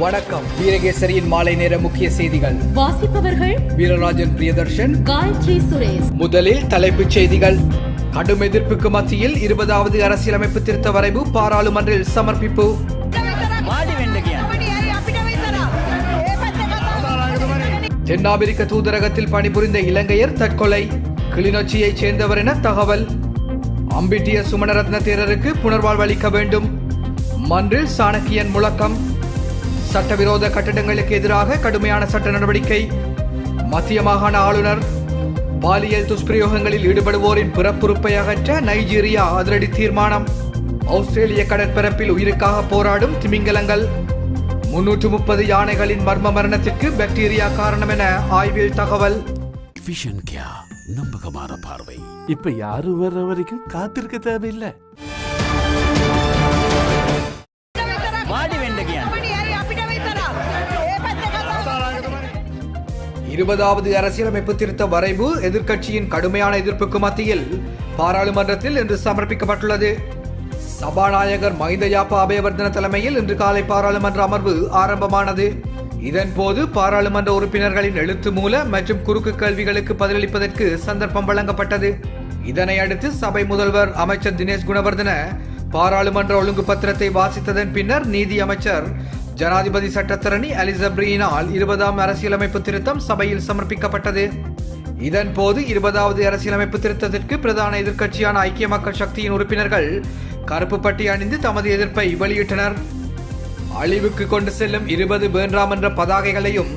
வணக்கம். வீரகேசரியின் மாலை நேர முக்கிய செய்திகள். வாசிப்பவர்கள் வீரராஜன் பிரியதர்ஷன். காயத்ரி சுரேஷ். முதலில் தலைப்புச் செய்திகள். கடும் எதிர்ப்புக்கு மத்தியில் இருபதாவது அரசியலமைப்பு திருத்த வரைவு பாராளுமன்றில் சமர்ப்பிப்பு. தென்னாப்பிரிக்க தூதரகத்தில் பணிபுரிந்த இலங்கையர் தற்கொலை. கிளிநொச்சியைச் சேர்ந்தவர் என தகவல். அம்பிட்டிய சுமணரத்ன தேரருக்கு புனர்வாழ்வு அளிக்க வேண்டும். மன்றில் சாணக்கியன் முழக்கம். சட்டவிரோத கட்டடங்களுக்கு எதிராக கடுமையான சட்ட நடவடிக்கை. மத்திய மாகாண ஆளுநர் பாலியல் துஷ்பிரயோகங்களில் ஈடுபடுவோரின் பிறப்புறுப்பை அகற்ற நைஜீரியா அதிரடி தீர்மானம். ஆஸ்திரேலிய கடற்பரப்பில் உயிருக்காக போராடும் திமிங்கலங்கள். முன்னூற்று முப்பது யானைகளின் மர்ம மரணத்திற்கு பாக்டீரியா காரணம் என ஆய்வில் தகவல். விஷன் நம்பகமான பார்வை. இப்ப யாரும் வர்ற வரைக்கும் காத்திருக்க தேவையில்லை. இருபதாவது அரசியலமைப்பு திருத்த வரைவு எதிர்க்கட்சியின் கடுமையான எதிர்ப்புக்கு மத்தியில் பாராளுமன்றத்தில் இன்று சமர்ப்பிக்கப்பட்டுள்ளது. சபாநாயகர் மஹிந்த அபயவர்தன தலைமையில் இன்று காலை பாராளுமன்ற அமர்வு ஆரம்பமானது. இதன்போது பாராளுமன்ற உறுப்பினர்களின் எழுத்து மூல மற்றும் குறுக்கு கேள்விகளுக்கு பதிலளிப்பதற்கு சந்தர்ப்பம் வழங்கப்பட்டது. இதனை அடுத்து சபை முதல்வர் அமைச்சர் தினேஷ் குணவர்தன பாராளுமன்ற ஒழுங்கு பத்திரத்தை வாசித்ததன் பின்னர் நீதி அமைச்சர் ஜனாதிபதி சட்டத்தரணி அலிசப்ரியினால் இருபதாம் அரசியலமைப்பு திருத்தம் சபையில் சமர்ப்பிக்கப்பட்டது. இதன் போது இருபதாவது அரசியலமைப்பு திருத்தத்திற்கு பிரதான எதிர்க்கட்சியான ஐக்கிய மக்கள் சக்தியின் உறுப்பினர்கள் கருப்பு பட்டி அணிந்து தமது எதிர்ப்பை வெளியிட்டனர். அழிவுக்கு கொண்டு செல்லும் இருபது வேண்டாம் என்ற பதாகைகளையும்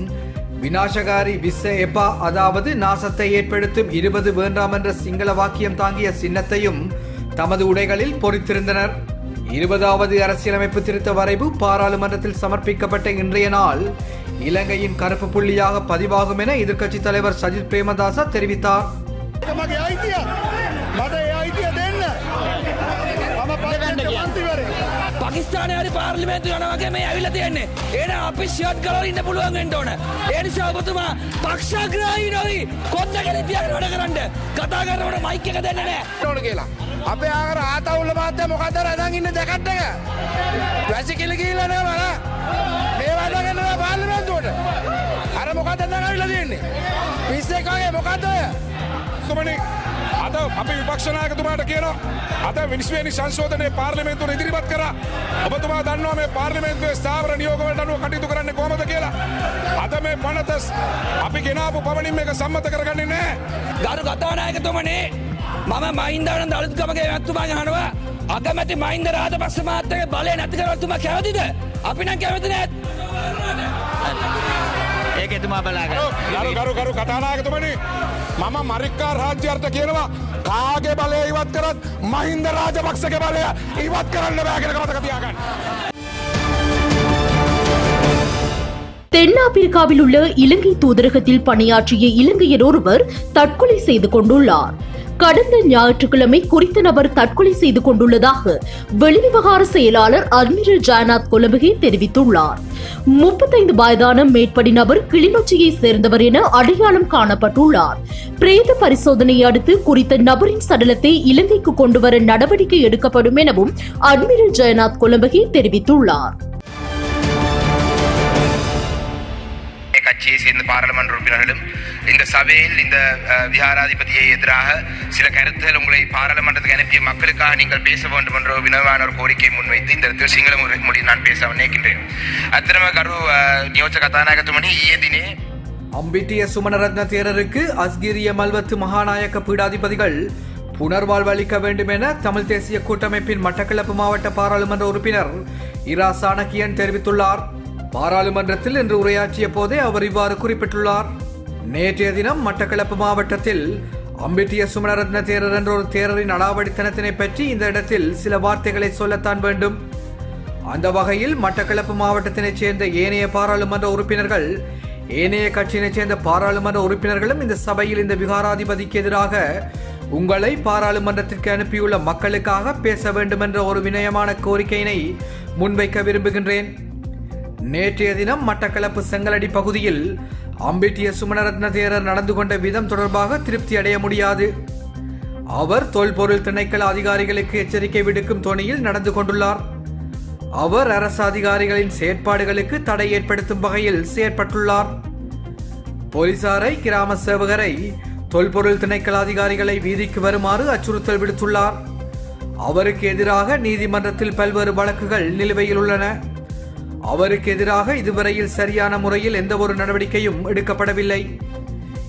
வினாசகாரி விஸ்ஸ எப்பா அதாவது நாசத்தை ஏற்படுத்தும் இருபது வேண்டாம் என்ற சிங்கள வாக்கியம் தாங்கிய சின்னத்தையும் தமது உடைகளில் பொறித்திருந்தனர். இருபதாவது அரசியலமைப்பு திருத்த வரைவு பாராளுமன்றத்தில் சமர்ப்பிக்கப்பட்ட இன்றைய நாள் இலங்கையின் கருப்பு புள்ளியாக பதிவாகும் என எதிர்க்கட்சித் தலைவர் சஜித் பிரேமதாச தெரிவித்தார். පකිස්ාන හරි පාර්ලිමේන්තු යනවගේ මේ ඇවිල තියෙන්නේ. ඒන අපි ෂට් කල ඉන්න පුළුවන් එන්ට ඕන. ඒනිසා ඔබතුමා පක්ෂාග්‍රහහි නොවී කොන්න කෙන තියන වැඩ කරන්න. කතා කරනට මයික එක දෙන්න නෑ. ඕන කියලා. අපේ ආකර ආතවුල්ල මාත්‍ය මොකද රැදන් ඉන්න දෙකට්ටක වැසි කිලි කියීලන වන මේ වැඩගන්න පාර්ලිමේන්තුවට. අර මොකද දඟවිල තියන්නේ? පිස්සේකාගේ මොකක්දය තුමනි අද අපි විපක්ෂනායකතුමාට කියන අද විනිස්වේනි සංශෝධනය පාර්ලිමේන්තුව ඉදිරිපත් කර. ඔබතුමා දන්නවා මේ පාර්ලිමේන්තුවේ ස්ථාවර නියෝගවලට අනුව කටයුතු කරන්න කොහොමද කියලා. අද මේ පනත අපි ගෙනාපු පවනින් මේක සම්මත කරගන්නේ නෑ ගරු කතානායකතුමනේ මම මයින්දාන දළුත්කමගේ ඇත්තුමාගේ හනුව අගමැති මයින්ද රාධ පක්ෂ මාත්තක බලය නැතිකරත්තුම කැවතිද අපි නම් කැවති නැත්. ඒක එතුමා බලාග. ගරු ගරු ගරු කතානායකතුමනි මම මරික්කා රාජ්‍යර්ථ කියනවා කාගේ බලය ඉවත් කරත් මහින්ද රාජපක්ෂගේ බලය ඉවත් කරන්න බෑගෙන මතක තියාගන්න. தென்னாப்பிரிக்காவில் உள்ள இலங்கை தூதரகத்தில் பணியாற்றிய இலங்கையர் ஒருவர் தற்கொலை செய்து கொண்டுள்ளார் கடந்த ஞாயிற்றுக்கிழமை குறித்த நபர் தற்கொலை செய்து கொண்டுள்ளதாக வெளிவிவகார செயலாளர் அட்மிரல் ஜெயநாத் கொலம்பகே தெரிவித்துள்ளார். முப்பத்தைந்து வயதான மேற்படி நபர் கிளிநொச்சியை சேர்ந்தவர் என அடையாளம் காணப்பட்டுள்ளார். பிரேத பரிசோதனையை அடுத்து குறித்த நபரின் சடலத்தை இலங்கைக்கு கொண்டுவர நடவடிக்கை எடுக்கப்படும் எனவும் அட்மிரல் ஜெயநாத் கொலம்பகே தெரிவித்துள்ளார். கட்சியை சேர்ந்த பாராளுமன்ற உறுப்பினர்களும் இந்த சபையில் இந்த விஹாராதிபதியை எதிராக சில கருத்துகள் உங்களை பாராளுமன்றத்துக்கு அனுப்பிய மக்களுக்காக நீங்கள் பேச வேண்டும் என்ற ஒரு வினவான ஒரு கோரிக்கையை முன்வைத்து இந்த இடத்தில் சிங்கள மொழி நான் பேச நினைக்கின்றேன். அத்திரம கரு நியோஜக நியோஜ கதாநாயகத்துமணி ஈய தினே. அம்பிட்டிய சுமணரத்ன தேரருக்கு அஸ்கிரிய மல்வத்து மகாநாயக்க பீடாதிபதிகள் புனர்வாழ்வு அளிக்க வேண்டும் என தமிழ் தேசிய கூட்டமைப்பின் மட்டக்களப்பு மாவட்ட பாராளுமன்ற உறுப்பினர் இரா சாணக்கியன் தெரிவித்துள்ளார். பாராளுமன்றத்தில் இன்று உரையாற்றிய போதே அவர் இவ்வாறு குறிப்பிட்டுள்ளார். நேற்றைய தினம் மட்டக்களப்பு மாவட்டத்தில் அம்பிட்டிய சுமணரத்ன தேரர் என்ற ஒரு தேரரின் அடாவடித்தனத்தினை பற்றி இந்த இடத்தில் சில வார்த்தைகளை சொல்லத்தான் வேண்டும். அந்த வகையில் மட்டக்களப்பு மாவட்டத்தினைச் சேர்ந்த ஏனைய பாராளுமன்ற உறுப்பினர்கள் ஏனைய கட்சியினைச் சேர்ந்த பாராளுமன்ற உறுப்பினர்களும் இந்த சபையில் இந்த விகாராதிபதிக்கு எதிராக உங்களை பாராளுமன்றத்திற்கு அனுப்பியுள்ள மக்களுக்காக பேச வேண்டும் என்ற ஒரு வினயமான கோரிக்கையினை முன்வைக்க விரும்புகின்றேன். நேற்றைய தினம் மட்டக்களப்பு செங்கலடி பகுதியில் அம்பிட்டிய சுமணரத்ன தேரர் நடந்து கொண்ட விதம் தொடர்பாக திருப்தி அடைய முடியாது. அவர் தொல்பொருள் திணைக்கள அதிகாரிகளுக்கு எச்சரிக்கை விடுக்கும் தொனியில் நடந்து கொண்டுள்ளார். அவர் அரசு அதிகாரிகளின் செயற்பாடுகளுக்கு தடை ஏற்படுத்தும் வகையில் செயற்பட்டுள்ளார். போலீசாரை கிராம சேவகரை தொல்பொருள் திணைக்கள அதிகாரிகளை வீதிக்கு வருமாறு அச்சுறுத்தல் விடுத்துள்ளார். அவருக்கு எதிராக நீதிமன்றத்தில் பல்வேறு வழக்குகள் நிலுவையில் உள்ளன. அவருக்கு எதிராக இதுவரையில் சரியான முறையில் எந்த ஒரு நடவடிக்கையும் எடுக்கப்படவில்லை.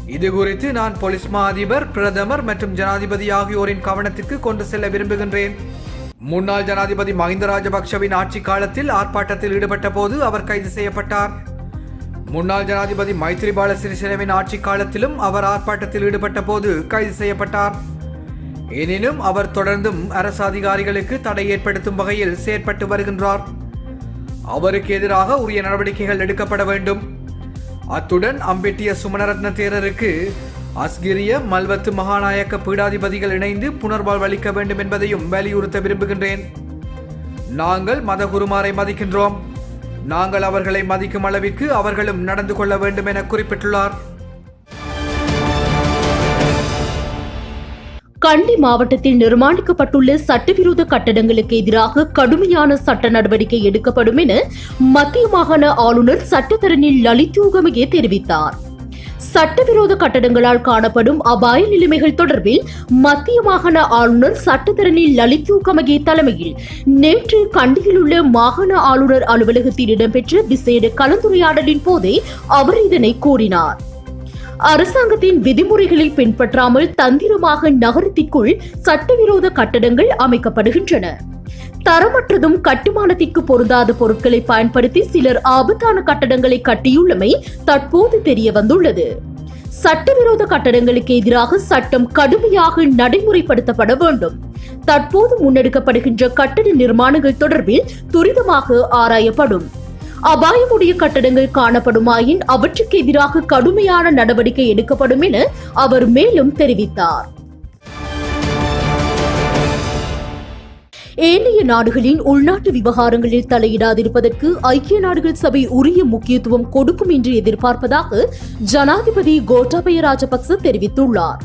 இது குறித்து நான் போலீஸ் மா அதிபர் பிரதமர் மற்றும் ஜனாதிபதி ஆகியோரின் கவனத்திற்கு கொண்டு செல்ல விரும்புகின்றேன். முன்னாள் ஜனாதிபதி மஹிந்த ராஜபக்சவின் ஆட்சி காலத்தில் ஆர்ப்பாட்டத்தில் ஈடுபட்ட போது அவர் கைது செய்யப்பட்டார். முன்னாள் ஜனாதிபதி மைத்ரிபால சிறிசேனவின் ஆட்சி காலத்திலும் அவர் ஆர்ப்பாட்டத்தில் ஈடுபட்ட போது கைது செய்யப்பட்டார். எனினும் அவர் தொடர்ந்தும் அரசு அதிகாரிகளுக்கு தடை ஏற்படுத்தும் வகையில் செயற்பட்டு வருகின்றார். அவருக்கு எதிராக உரிய நடவடிக்கைகள் எடுக்கப்பட வேண்டும். அத்துடன் அம்பெட்டிய சுமணரத்ன தேரருக்கு அஸ்கிரிய மல்வத்து மகாநாயக்க பீடாதிபதிகள் இணைந்து புனர்வாழ்வு அளிக்க வேண்டும் என்பதையும் வலியுறுத்த விரும்புகின்றேன். நாங்கள் மதகுருமாரை மதிக்கின்றோம். நாங்கள் அவர்களை மதிக்கும் அளவிற்கு அவர்களும் நடந்து கொள்ள வேண்டும் என குறிப்பிட்டுள்ளார். கண்டி மாவட்டத்தில் நிர்மாணிக்கப்பட்டுள்ள சட்டவிரோத கட்டடங்களுக்கு எதிராக கடுமையான சட்ட நடவடிக்கை எடுக்கப்படும் என மத்திய மாகாண ஆளுநர் சட்டத்தரணில் லலித் யூகமகே தெரிவித்தார். சட்டவிரோத கட்டடங்களால் காணப்படும் அபாய நிலைமைகள் தொடர்பில் மத்திய மாகாண ஆளுநர் சட்டத்தரணி லலித் யூகமகே தலைமையில் நேற்று கண்டியில் உள்ள மாகாண ஆளுநர் அலுவலகத்தில் இடம்பெற்ற விசேட கலந்துரையாடலின் போதே அவர் இதனை கூறினார். அரசாங்கத்தின் விதிமுறைகளை பின்பற்றாமல் தந்திரமாக நகரத்திற்குள் சட்டவிரோத கட்டடங்கள் அமைக்கப்படுகின்றன. தரமற்றதும் கட்டுமானத்திற்கு பொருந்தாத பொருட்களை பயன்படுத்தி சிலர் ஆபத்தான கட்டடங்களை கட்டியுள்ளமை தற்போது தெரிய வந்துள்ளது சட்டவிரோத கட்டடங்களுக்கு எதிராக சட்டம் கடுமையாக நடைமுறைப்படுத்தப்பட வேண்டும். தற்போது முன்னெடுக்கப்படுகின்ற கட்டட நிர்மாணங்கள் தொடர்பில் துரிதமாக ஆராயப்படும். அபாயமுடைய கட்டடங்கள் காணப்படுமாயின் அவற்றுக்கு எதிராக கடுமையான நடவடிக்கை எடுக்கப்படும் என அவர் மேலும் தெரிவித்தார். ஏனைய நாடுகளின் உள்நாட்டு விவகாரங்களில் தலையிடாதிருப்பதற்கு ஐக்கிய நாடுகள் சபை உரிய முக்கியத்துவம் கொடுக்கும் என்று எதிர்பார்ப்பதாக ஜனாதிபதி கோட்டாபய ராஜபக்ச தெரிவித்துள்ளார்.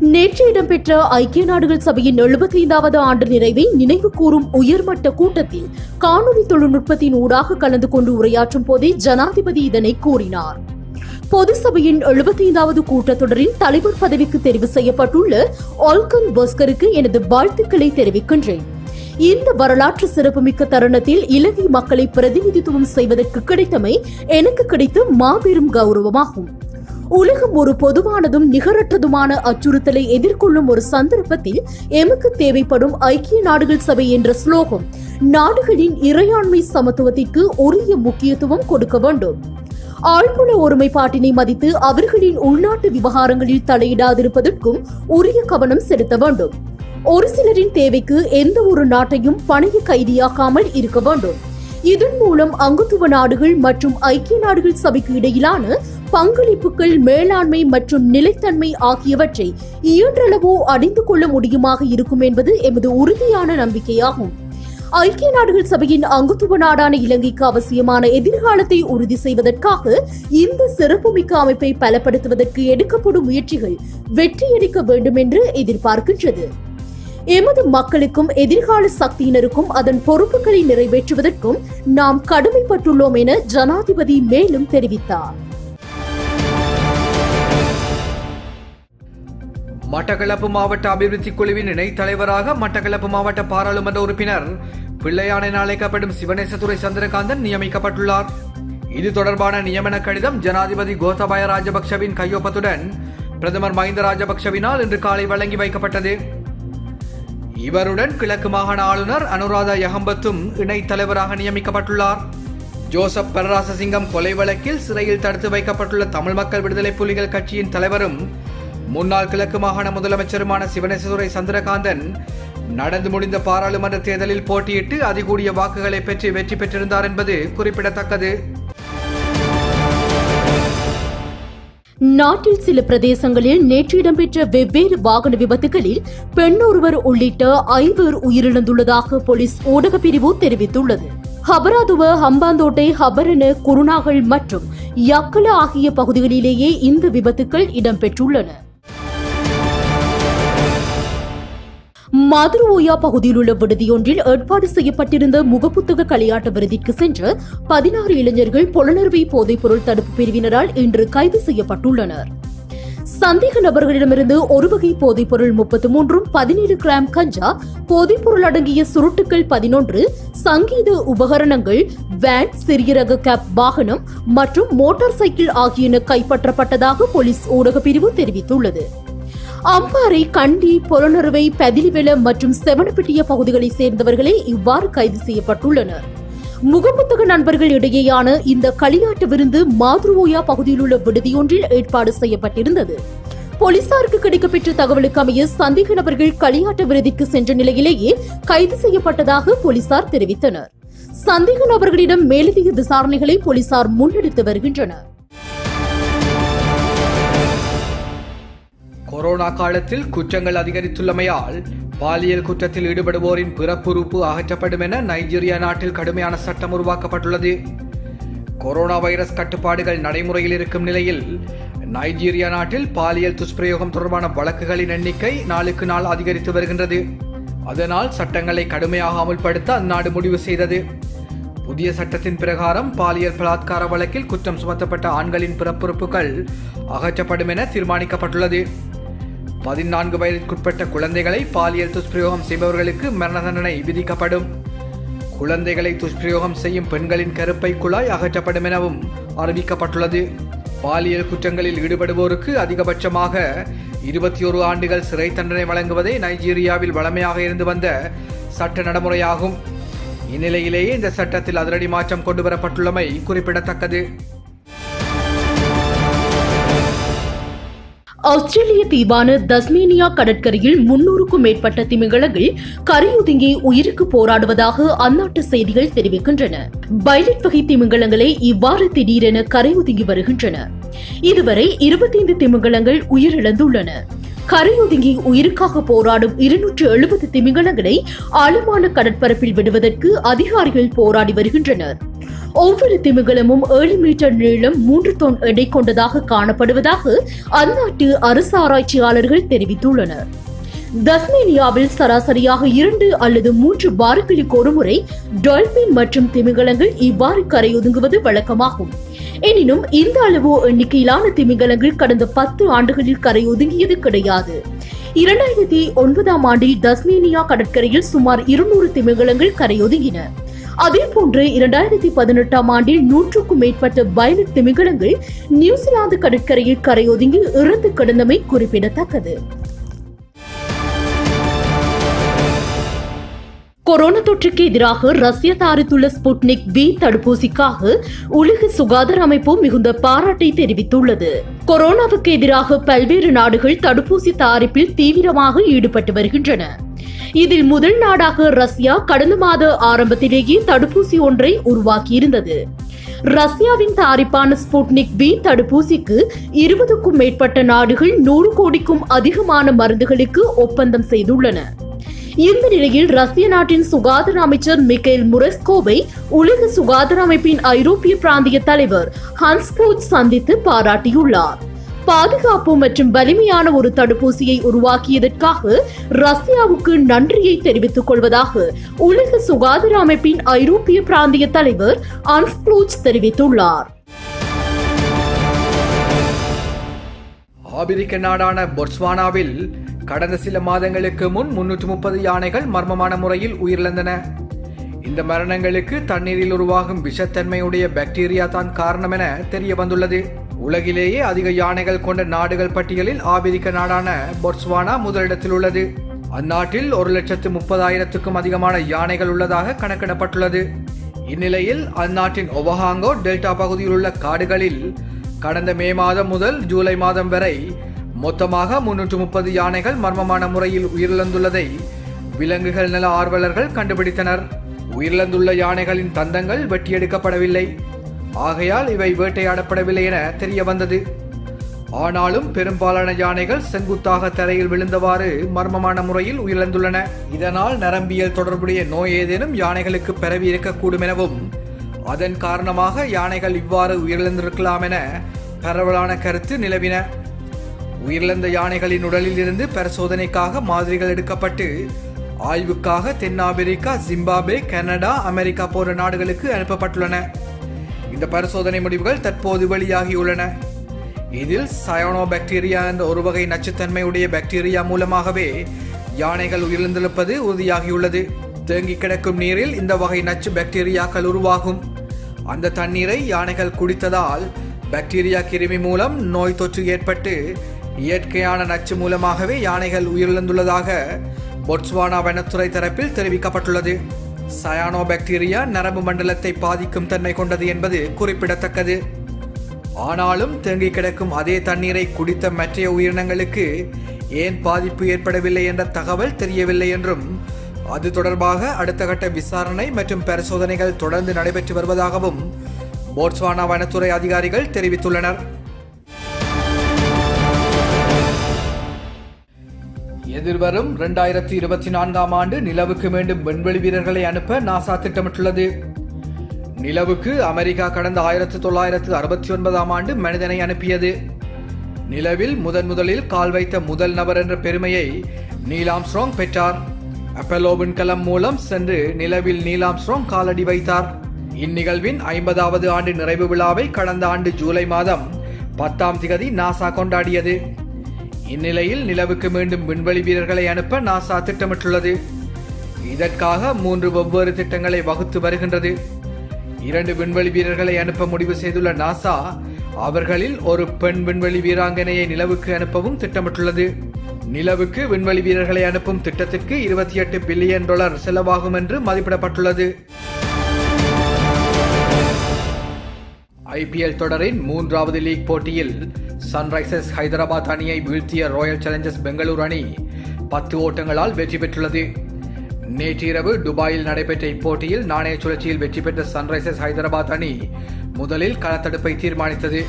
நேற்று இடம்பெற்ற ஐக்கிய நாடுகள் சபையின் எழுபத்தி ஐந்தாவது ஆண்டு நிறைவை நினைவு கூறும் உயர்மட்ட கூட்டத்தில் காணொலி தொழில்நுட்பத்தின் ஊடாக கலந்து கொண்டு உரையாற்றும் போதே ஜனாதிபதி இதனை கூறினார். பொது சபையின் எழுபத்தைந்தாவது கூட்டத்தொடரின் தலைவர் பதவிக்கு தெரிவு செய்யப்பட்டுள்ள ஆல்கன் பஸ்கருக்கு எனது வாழ்த்துக்களை தெரிவிக்கின்றேன். இந்த வரலாற்று சிறப்புமிக்க தருணத்தில் இலங்கை மக்களை பிரதிநிதித்துவம் செய்வதற்கு கிடைத்தமை எனக்கு கிடைத்த மாபெரும் கௌரவமாகும். உலகம் ஒரு பொதுவானதும் நிகரற்றதுமான அச்சுறுத்தலை எதிர்கொள்ளும் ஒரு சந்தர்ப்பத்தில் எமக்கு தேவைப்படும் ஐக்கிய நாடுகள் சபை என்ற ஸ்லோகம் நாடுகளின் இறையாண்மை சமத்துவத்திற்கு உரிய முக்கியத்துவம் கொடுக்க வேண்டும். ஆழ்குல ஒருமைப்பாட்டினை மதித்து அவர்களின் உள்நாட்டு விவகாரங்களில் தலையிடாதிருப்பதற்கும் உரிய கவனம் செலுத்த வேண்டும். ஒரு சிலரின் தேவைக்கு எந்த ஒரு நாட்டையும் பணைய கைதியாக்காமல் இருக்க வேண்டும். இதன் மூலம் அங்குத்துவ நாடுகள் மற்றும் ஐக்கிய நாடுகள் சபைக்கு இடையிலான பங்களிப்புகள் மேலாண்மை மற்றும் நிலைத்தன்மை ஆகியவற்றை இயன்றளவோ அடைந்து கொள்ள முடியுமாக இருக்கும் என்பது எமது உறுதியான நம்பிக்கையாகும். ஐக்கிய நாடுகள் சபையின் அங்குத்துவ நாடான இலங்கைக்கு அவசியமான எதிர்காலத்தை உறுதி செய்வதற்காக இந்த சிறப்புமிக்க அமைப்பை பலப்படுத்துவதற்கு எடுக்கப்படும் முயற்சிகள் வெற்றியளிக்க வேண்டும் என்று எதிர்பார்க்கின்றது. எமது மக்களுக்கும் எதிர்கால சக்தியினருக்கும் அதன் பொறுப்புகளை நிறைவேற்றுவதற்கும் நாம் கடமைப்பட்டுள்ளோம் என ஜனாதிபதி மேலும் தெரிவித்தார். மட்டக்களப்பு மாவட்ட அபிவிருத்தி குழுவின் இணைத் தலைவராக மட்டக்களப்பு மாவட்ட பாராளுமன்ற உறுப்பினர் பிள்ளையான் என அழைக்கப்படும் சிவனேசதுரை சந்திரகாந்தன் நியமிக்கப்பட்டுள்ளார். இது தொடர்பான நியமன கடிதம் ஜனாதிபதி கோத்தபாய ராஜபக்ஷவின் கையொப்பத்துடன் பிரதமர் மஹிந்த ராஜபக்ஷவினால் இன்று காலை வழங்கி வைக்கப்பட்டது. இவருடன் கிழக்கு மாகாண ஆளுநர் அனுராதா யகம்பத்தும் இணைத் தலைவராக நியமிக்கப்பட்டுள்ளார். ஜோசப் பரராசசிங்கம் கொலை வழக்கில் சிறையில் தடுத்து வைக்கப்பட்டுள்ள தமிழ் மக்கள் விடுதலை புலிகள் கட்சியின் தலைவரும் முன்னாள் கிழக்கு மாகாண முதலமைச்சருமான சிவனேசதுரை சந்திரகாந்தன் நடந்து முடிந்த பாராளுமன்ற தேர்தலில் போட்டியிட்டு அதிகூடிய வாக்குகளை பெற்று வெற்றி பெற்றிருந்தார் என்பது குறிப்பிடத்தக்கது. நாட்டில் சில பிரதேசங்களில் நேற்று இடம்பெற்ற வெவ்வேறு வாகன விபத்துகளில் பெண் ஒருவர் உள்ளிட்ட ஐவர் உயிரிழந்துள்ளதாக போலீஸ் ஊடகப் பிரிவு தெரிவித்துள்ளது. ஹபராதுவ ஹம்பாந்தோட்டை ஹபரன குருநாகல் மற்றும் யக்கல ஆகிய பகுதிகளிலேயே இந்த விபத்துக்கள் இடம்பெற்றுள்ளன. மதுரோயா பகுதியில் உள்ள விடுதியொன்றில் ஏற்பாடு செய்யப்பட்டிருந்த முகப்புத்தக களியாட்ட விருதிற்கு சென்ற பதினாறு இளைஞர்கள் புலனறுவை போதைப்பொருள் தடுப்பு பிரிவினரால் இன்று கைது செய்யப்பட்டுள்ளனர். சந்தேக நபர்களிடமிருந்து ஒரு வகை போதைப்பொருள் முப்பத்து மூன்றும் பதினேழு கிராம் கஞ்சா போதைப்பொருள் அடங்கிய சுருட்டுகள் பதினொன்று சங்கீத உபகரணங்கள் வேன் சிறிய ரக கேப் வாகனம் மற்றும் மோட்டார் சைக்கிள் ஆகியன கைப்பற்றப்பட்டதாக போலீஸ் ஊடக பிரிவு தெரிவித்துள்ளது. அம்பாறை கண்டி புலனறுவை பதிலிவெல மற்றும் செவனப்பட்டிய பகுதிகளைச் சேர்ந்தவர்களே இவ்வாறு கைது செய்யப்பட்டுள்ளனர். முகப்புத்தக நண்பர்கள் இடையேயான இந்த களியாட்டு விருந்து மாதுருவோயா பகுதியில் உள்ள விடுதியொன்றில் ஏற்பாடு செய்யப்பட்டிருந்தது. போலீசாருக்கு கிடைக்கப்பெற்ற தகவலுக்கு அமைய சந்தேக நபர்கள் களியாட்ட விருதிக்கு சென்ற நிலையிலேயே கைது செய்யப்பட்டதாக போலீசார் தெரிவித்தனர். சந்தேக நபர்களிடம் மேலதிக விசாரணைகளை போலீசார் முன்னெடுத்து வருகின்றனர். கொரோனா காலத்தில் குற்றங்கள் அதிகரித்துள்ளமையால் பாலியல் குற்றத்தில் ஈடுபடுவோரின் பிறப்புறுப்பு அகற்றப்படும் என நைஜீரியா நாட்டில் கடுமையான சட்டம் உருவாக்கப்பட்டுள்ளது. கொரோனா வைரஸ் கட்டுப்பாடுகள் நடைமுறையில் இருக்கும் நிலையில் நைஜீரியா நாட்டில் பாலியல் துஷ்பிரயோகம் தொடர்பான வழக்குகளின் எண்ணிக்கை நாளுக்கு நாள் அதிகரித்து வருகின்றது. அதனால் சட்டங்களை கடுமையாக அமுல்படுத்த அந்நாடு முடிவு செய்தது. புதிய சட்டத்தின் பிரகாரம் பாலியல் பலாத்கார வழக்கில் குற்றம் சுமத்தப்பட்ட ஆண்களின் பிறப்புறுப்புகள் அகற்றப்படும் என தீர்மானிக்கப்பட்டுள்ளது. பதினான்கு வயதிற்குட்பட்ட குழந்தைகளை பாலியல் துஷ்பிரயோகம் செய்பவர்களுக்கு மரண தண்டனை விதிக்கப்படும். குழந்தைகளை துஷ்பிரயோகம் செய்யும் பெண்களின் கருப்பை குழாய் அகற்றப்படும் எனவும் அறிவிக்கப்பட்டுள்ளது. பாலியல் குற்றங்களில் ஈடுபடுவோருக்கு அதிகபட்சமாக இருபத்தி ஒரு ஆண்டுகள் சிறை தண்டனை வழங்குவதே நைஜீரியாவில் வழமையாக இருந்து வந்த சட்ட நடைமுறையாகும். இந்நிலையிலேயே இந்த சட்டத்தில் அதிரடி மாற்றம் கொண்டு வரப்பட்டுள்ளமை குறிப்பிடத்தக்கது. ஆஸ்திரேலிய தீவான தஸ்மேனியா கடற்கரையில் முன்னூறுக்கும் மேற்பட்ட திமிங்கலங்கள் கரையொதுங்கி உயிருக்கு போராடுவதாக அந்நாட்டு செய்திகள் தெரிவிக்கின்றன. பைலட் வகை திமிங்கலங்களே இவ்வாறு திடீரென கரையொதுங்கி வருகின்றன. இதுவரை இருபத்தைந்து திமிங்கலங்கள் உயிரிழந்துள்ளன. கரையொதுங்கி உயிருக்காக போராடும் இருநூற்று எழுபது திமிங்கலங்களை ஆழமான கடற்பரப்பில் விடுவதற்கு அதிகாரிகள் போராடி வருகின்றனர். ஒவ்வொரு திமிங்கலமும் ஏழு மீட்டர் நீளம் மூன்று தொன் எடை கொண்டதாக காணப்படுவதாக அந்நாட்டு அரசு ஆராய்ச்சியாளர்கள் தெரிவித்துள்ளனர். தஸ்மேனியாவில் சராசரியாக இரண்டு அல்லது மூன்று வாரங்களுக்கு ஒருமுறை டால்பின் மற்றும் திமிங்கலங்கள் இவ்வாறு கரையொதுங்குவது வழக்கமாகும். எனினும் இந்த அளவு எண்ணிக்கையிலான திமிங்கலங்கள் கடந்த பத்து ஆண்டுகளில் கரையொதுங்கியது கிடையாது. இரண்டாயிரத்தி ஒன்பதாம் ஆண்டில் தஸ்மேனியா கடற்கரையில் சுமார் இருநூறு திமிங்கலங்கள் கரையொதுங்கின. அதே போன்று இரண்டாயிரத்தி பதினெட்டாம் ஆண்டில் நூற்றுக்கும் மேற்பட்ட வயலட் திமிங்கலங்கள் நியூசிலாந்து கடற்கரையில் கரையொதுங்கி இறந்து கிடந்தமை குறிப்பிடத்தக்கது. கொரோனா தொற்றுக்கு எதிராக ரஷ்யா தயாரித்துள்ள ஸ்புட்னிக் வி தடுப்பூசிக்காக உலக சுகாதார அமைப்பு மிகுந்த பாராட்டை தெரிவித்துள்ளது. கொரோனாவுக்கு எதிராக பல்வேறு நாடுகள் தடுப்பூசி தயாரிப்பில் தீவிரமாக ஈடுபட்டு வருகின்றன. இதில் முதல் நாடாக ரஷ்யா கடந்த மாத ஆரம்பத்திலேயே தடுப்பூசி ஒன்றை உருவாக்கியிருந்தது. ரஷ்யாவின் தயாரிப்பான ஸ்புட்னிக் வி தடுப்பூசிக்கு இருபதுக்கும் மேற்பட்ட நாடுகள் நூறு கோடிக்கும் அதிகமான மருந்துகளுக்கு ஒப்பந்தம் செய்துள்ளன. இந்த நிலையில் ரஷ்ய நாட்டின் சுகாதார அமைச்சர் மிகேல் முரெஸ்கோவை உலக சுகாதார அமைப்பின் ஐரோப்பிய பிராந்திய தலைவர் ஹன்ஸ்கோச் சந்தித்து பாராட்டியுள்ளார். பாதுகாப்பு மற்றும் வலிமையான ஒரு தடுப்பூசியை உருவாக்கியதற்காக ரஷ்யாவுக்கு நன்றியை தெரிவித்துக் கொள்வதாக உலக சுகாதார அமைப்பின் ஐரோப்பிய பிராந்திய தலைவர் அன்ஸ்க்ளூச் தெரிவித்துள்ளார். ஆபிரிக்க நாடான பொட்ஸ்வானாவில் கடந்த சில மாதங்களுக்கு முன் முன்னூற்று முப்பது யானைகள் மர்மமான முறையில் உயிரிழந்தன. இந்த மரணங்களுக்கு தண்ணீரில் உருவாகும் விஷத்தன்மையுடைய பாக்டீரியா தான் காரணம் என தெரிய வந்துள்ளது. உலகிலேயே அதிக யானைகள் கொண்ட நாடுகள் பட்டியலில் ஆபிரிக்க நாடான பொட்ஸ்வானா முதலிடத்தில் உள்ளது. அந்நாட்டில் ஒரு லட்சத்து முப்பதாயிரத்துக்கும் அதிகமான யானைகள் உள்ளதாக கணக்கிடப்பட்டுள்ளது. இந்நிலையில் அந்நாட்டின் ஒவஹாங்கோ டெல்டா பகுதியில் உள்ள காடுகளில் கடந்த மே மாதம் முதல் ஜூலை மாதம் வரை மொத்தமாக முன்னூற்று முப்பது யானைகள் மர்மமான முறையில் உயிரிழந்துள்ளதை விலங்குகள் நல ஆர்வலர்கள் கண்டுபிடித்தனர். உயிரிழந்துள்ள யானைகளின் தந்தங்கள் வெட்டியெடுக்கப்படவில்லை. ஆகையால் இவை வேட்டையாடப்படவில்லை என தெரிய வந்தது ஆனாலும் பெரும்பாலான யானைகள் செங்குத்தாக தரையில் விழுந்தவாறு மர்மமான முறையில் உயிரிழந்துள்ளன. இதனால் நரம்பியல் தொடர்புடைய நோய் ஏதேனும் யானைகளுக்கு பரவி இருக்கக்கூடும் எனவும் அதன் காரணமாக யானைகள் இவ்வாறு உயிரிழந்திருக்கலாம் என பரவலான கருத்து நிலவின. உயிரிழந்த யானைகளின் உடலில் இருந்து பரிசோதனைக்காக மாதிரிகள் எடுக்கப்பட்டு ஆய்வுக்காக தென்னாப்பிரிக்கா ஜிம்பாப்வே கனடா அமெரிக்கா போன்ற நாடுகளுக்கு அனுப்பப்பட்டுள்ளன. இந்த பரிசோதனை முடிவுகள் தற்போது வெளியாகியுள்ளன. இதில் சயோனோ பாக்டீரியா என்ற ஒரு வகை நச்சுத்தன்மையுடைய பாக்டீரியா மூலமாகவே யானைகள் உயிரிழந்திருப்பது உறுதியாகியுள்ளது. தேங்கி கிடக்கும் நீரில் இந்த வகை நச்சு பாக்டீரியாக்கள் உருவாகும். அந்த தண்ணீரை யானைகள் குடித்ததால் பாக்டீரியா கிருமி மூலம் நோய் தொற்று ஏற்பட்டு இயற்கையான நச்சு மூலமாகவே யானைகள் உயிரிழந்துள்ளதாக பொட்ஸ்வானா வனத்துறை தரப்பில் தெரிவிக்கப்பட்டுள்ளது. சயானோ பாக்டீரியா நரம்பு மண்டலத்தை பாதிக்கும் தன்மை கொண்டது என்பது குறிப்பிடத்தக்கது. ஆனாலும் தேங்கி கிடக்கும் அதே தண்ணீரை குடித்த மற்ற உயிரினங்களுக்கு ஏன் பாதிப்பு ஏற்படவில்லை என்ற தகவல் தெரியவில்லை என்றும் அது தொடர்பாக அடுத்த கட்ட விசாரணை மற்றும் பரிசோதனைகள் தொடர்ந்து நடைபெற்று வருவதாகவும் போட்ஸ்வானா வனத்துறை அதிகாரிகள் தெரிவித்துள்ளனர். எதிர்வரும் இரண்டாயிரத்தி இருபத்தி நான்காம் ஆண்டு நிலவுக்கு மீண்டும் விண்வெளி வீரர்களை அனுப்ப நாசா திட்டமிட்டுள்ளது. நிலவுக்கு அமெரிக்கா கடந்த ஆயிரத்தி தொள்ளாயிரத்து அறுபத்தி ஒன்பதாம் ஆண்டு மனிதனை அனுப்பியது. நிலவில் முதன் முதலில் கால் வைத்த முதல் நபர் என்ற பெருமையை நீலாம்ஸ்ட்ராங் பெற்றார். அப்பல்லோ விண்கலம் மூலம் சென்று நிலவில் நீலாம்ஸ்ட்ராங் காலடி வைத்தார். இந்நிகழ்வின் ஐம்பதாவது ஆண்டு நிறைவு விழாவை கடந்த ஆண்டு ஜூலை மாதம் பத்தாம் திகதி நாசா கொண்டாடியது. இந்நிலையில் நிலவுக்கு மீண்டும் விண்வெளி வீரர்களை அனுப்ப நாசா திட்டமிட்டுள்ளது. இதற்காக மூன்று வெவ்வேறு திட்டங்களை வகுத்து வருகின்றது. இரண்டு விண்வெளி வீரர்களை அனுப்ப முடிவு செய்துள்ள நாசா அவர்களில் ஒரு பெண் விண்வெளி வீராங்கனையை நிலவுக்கு அனுப்பவும் திட்டமிட்டுள்ளது. நிலவுக்கு விண்வெளி வீரர்களை அனுப்பும் திட்டத்திற்கு இருபத்தி எட்டு பில்லியன் டாலர் செலவாகும் என்று மதிப்பிடப்பட்டுள்ளது. ஐபிஎல் தொடரின் மூன்றாவது லீக் போட்டியில் சன்ரைசர்ஸ் ஹைதராபாத் அணியை வீழ்த்திய ராயல் சேலஞ்சர்ஸ் பெங்களூர் அணி பத்து ஓட்டங்களால் வெற்றி பெற்றுள்ளது. நேற்றிரவு துபாயில் நடைபெற்ற இப்போட்டியில் நாணய சுழற்சியில் வெற்றி பெற்ற சன்ரைசர்ஸ் ஹைதராபாத் அணி முதலில் களத்தடுப்பை தீர்மானித்தது.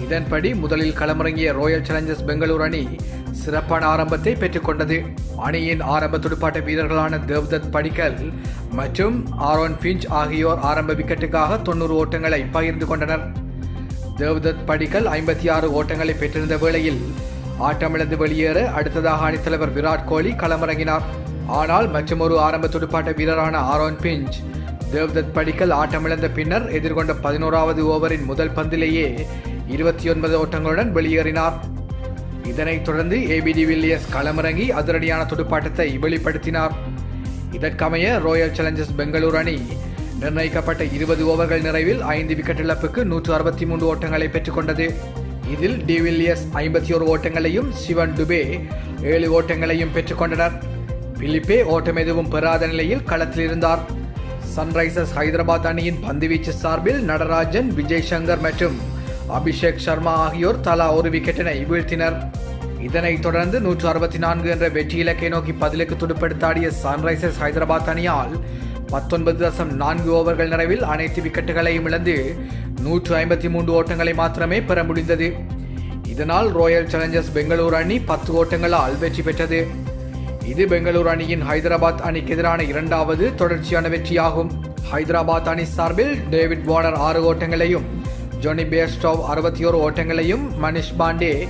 இதன்படி முதலில் களமிறங்கிய ராயல் சேலஞ்சர்ஸ் பெங்களூரு அணி சிறப்பான ஆரம்பத்தை பெற்றுக்கொண்டது. அணியின் ஆரம்ப துடுப்பாட்ட வீரர்களான தேவ்தத் படிக்கல் மற்றும் ஆரோன் பிஞ்ச் ஆகியோர் ஆரம்ப விக்கெட்டுக்காக தொண்ணூறு ஓட்டங்களை பகிர்ந்து கொண்டனர். தேவ்தத் படிக்கல் ஐம்பத்தி ஆறு ஓட்டங்களை பெற்றிருந்த வேளையில் ஆட்டமிழந்து வெளியேற அடுத்ததாக அணித்தலைவர் விராட் கோலி களமிறங்கினார். ஆனால் மற்றொரு ஆரம்ப துடுப்பாட்ட வீரரான ஆரோன் பிஞ்ச் தேவ்தத் படிக்கல் ஆட்டமிழந்த பின்னர் எதிர்கொண்ட பதினோராவது ஓவரின் முதல் பந்திலேயே இருபத்தி ஒன்பது ஓட்டங்களுடன் வெளியேறினார். இதனைத் தொடர்ந்து ஏபிடி வில்லியர்ஸ் களமிறங்கி அதிரடியான துடுப்பாட்டத்தை வெளிப்படுத்தினார். இதற்கமைய ராயல் சேலஞ்சர்ஸ் பெங்களூர் அணி நிர்ணயிக்கப்பட்ட இருபது ஓவர்கள் நிறைவில் ஐந்து விக்கெட் இழப்புக்கு நூற்று அறுபத்தி மூன்று ஓட்டங்களை பெற்றுக்கொண்டது இதில் டி வில்லியர்ஸ் ஐம்பத்தி ஒரு ஓட்டங்களையும் சிவன் டுபே ஏழு ஓட்டங்களையும் பெற்றுக்கொண்டனர் பிலிப்பே ஓட்டம் எதுவும் பெறாத நிலையில் களத்தில் இருந்தார். சன்ரைசர்ஸ் ஹைதராபாத் அணியின் பந்துவீச்சு சார்பில் நடராஜன் விஜய் சங்கர் மற்றும் அபிஷேக் சர்மா ஆகியோர் தலா ஒரு விக்கெட்டினை வீழ்த்தினர். இதனைத் தொடர்ந்து நூற்று அறுபத்தி நான்கு என்ற வெற்றி இலக்கை நோக்கி பதிலுக்கு துடுப்படுத்தாடிய சன்ரைசர்ஸ் ஹைதராபாத் அணியால் பத்தொன்பது தசம் நான்கு ஓவர்கள் நிறைவில் அனைத்து விக்கெட்டுகளையும் இழந்து நூற்று ஐம்பத்தி மூன்று ஓட்டங்களை மாத்திரமே பெற முடிந்தது. இதனால் ராயல் சேலஞ்சர்ஸ் பெங்களூரு அணி பத்து ஓட்டங்களால் வெற்றி பெற்றது. இது பெங்களூரு அணியின் ஹைதராபாத் அணிக்கு எதிரான இரண்டாவது தொடர்ச்சியான வெற்றியாகும். ஹைதராபாத் அணி சார்பில் டேவிட் வார்னர் ஆறு ஓட்டங்களையும் ஜோனி பேஸ்டோவ் அறுபத்தி ஓரு ஓட்டங்களையும் மனிஷ் பாண்டே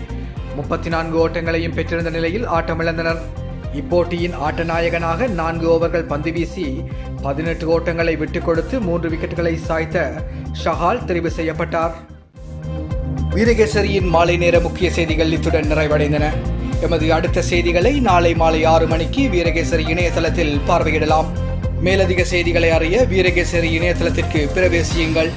முப்பத்தி நான்கு ஓட்டங்களையும் பெற்றிருந்த நிலையில் ஆட்டமிழந்தனர். இப்போட்டியின் ஆட்ட நாயகனாக நான்கு ஓவர்கள் பந்து வீசி பதினெட்டு ஓட்டங்களை விட்டுக் கொடுத்து மூன்று விக்கெட்டுகளை சாய்த்த ஷஹால் தெரிவு செய்யப்பட்டார். வீரகேசரியின் மாலை நேர முக்கிய செய்திகள் இத்துடன் நிறைவடைந்தன. எமது அடுத்த செய்திகளை நாளை மாலை ஆறு மணிக்கு வீரகேசரி இணையதளத்தில் பார்வையிடலாம். மேலதிக செய்திகளை அறிய வீரகேசரி இணையதளத்திற்கு பிரவேசியுங்கள்.